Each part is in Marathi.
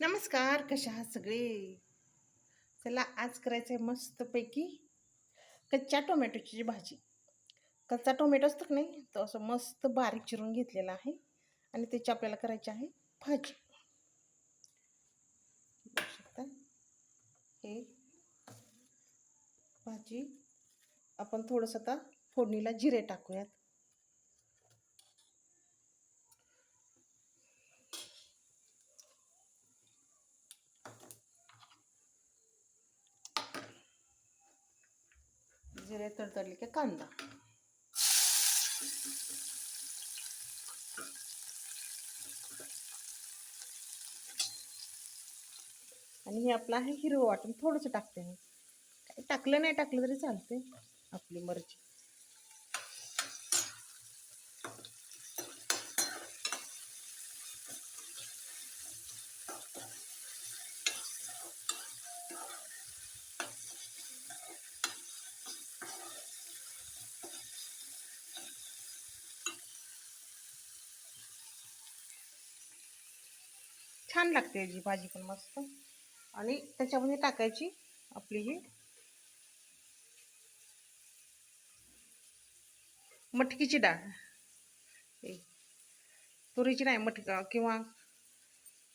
नमस्कार कशा आहात सगळे? चला आज करायचं आहे मस्तपैकी कच्च्या टोमॅटोची जी भाजी. कच्चा टोमॅटो असतो की नाही तो असं मस्त बारीक चिरून घेतलेला आहे आणि त्याची आपल्याला करायची आहे भाजी. बघू शकता. हे भाजी आपण थोडंसं आता फोडणीला जिरे टाकूयात. जिरे तडतडले की कांदा आणि हे आपलं आहे हिरवं वाटण थोडंसं टाकते मी. काही टाकलं नाही टाकलं तरी चालते आपली मर्जी. छान लागते याची भाजी पण मस्त. आणि त्याच्यामध्ये टाकायची आपली ही मटकीची डाळ. तुरीची नाही मटक किंवा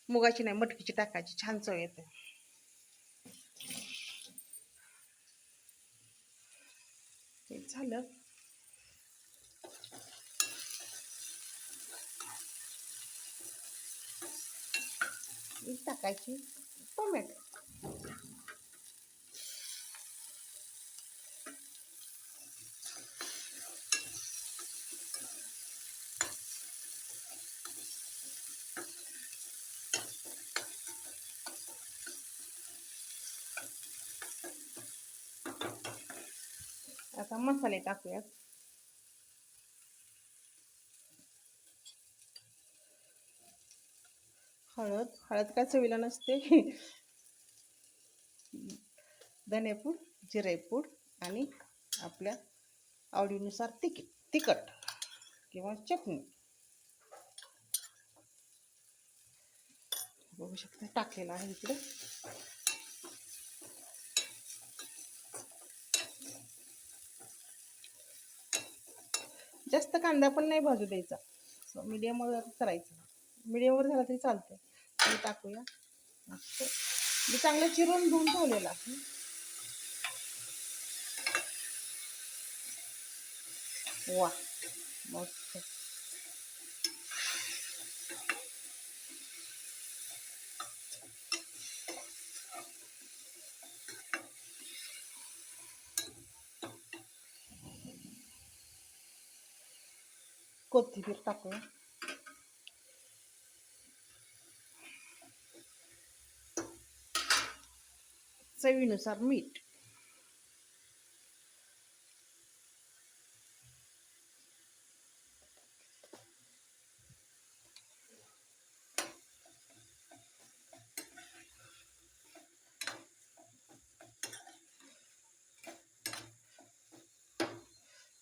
मुगाची नाही मटकीची टाकायची. छान चव येते. झालं. टाकायची टोमॅटो. आता मसाले टाकूयात. हळद. हळद काय चवीला नसते. धनेपूड जिरेपूड आणि आपल्या आवडीनुसार तिकीट तिखट किंवा चटणी. बघू शकता टाकलेलं आहे इकडे. जास्त कांदा पण नाही भाजू द्यायचा. मीडियम करायचं. मिडियमवर झाला तरी चालतं आणि टाकूया. मी चांगलं चिरून धुवून ठेवलेलं आहे. वा मस्त. कोथिंबीर टाकूया. चवीनुसार मीठ.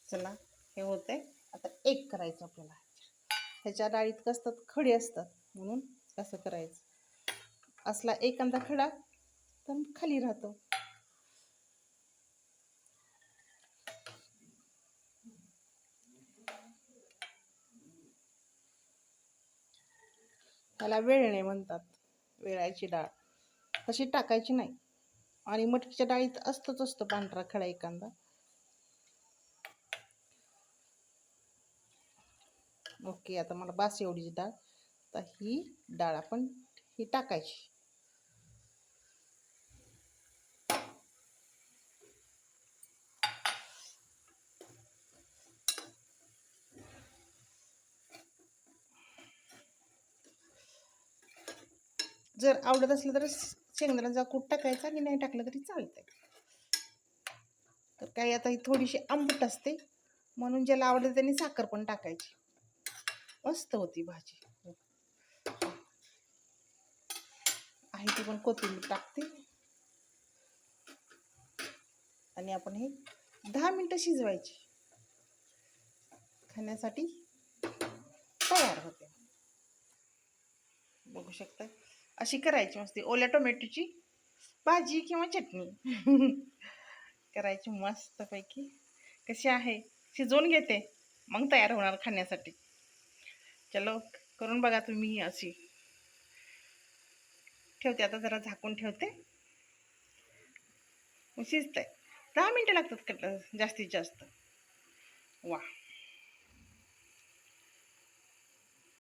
चला हे होतंय. आता एक करायचं आपल्याला. ह्याच्या डाळीत कसतात खडे असतात म्हणून कसं करायचं. असला एखादा खडा पण खाली राहतो. त्याला वेळणे म्हणतात वेळायची डाळ. तशी टाकायची नाही. आणि मटकीच्या डाळीत असतोच असतो पांढरा खडा एखादा. ओके आता मला बास एवढीची डाळ. तर ही डाळ आपण ही टाकायची. जर आवडत असलं तर शेंगदाण्याचा कूट टाकायचा आणि नाही टाकलं तरी चालतंय. तर काही आता ही थोडीशी आंबट असते म्हणून ज्याला आवडते त्यांनी साखर पण टाकायची. मस्त होती भाजी. आहे ती पण कोथिंबीर टाकते. आणि आपण हे दहा मिनटं शिजवायची. खाण्यासाठी तयार होते. बघू शकता अशी करायची मस्त. ओल्या टोमॅटोची भाजी किंवा चटणी. करायची मस्तपैकी. कशी आहे? शिजवून घेते. मग तयार होणार खाण्यासाठी. चलो करून बघा तुम्ही अशी. ठेवते आता जरा झाकून ठेवते. शिजत आहे दहा मिनटं लागतात कट जास्तीत जास्त? वा.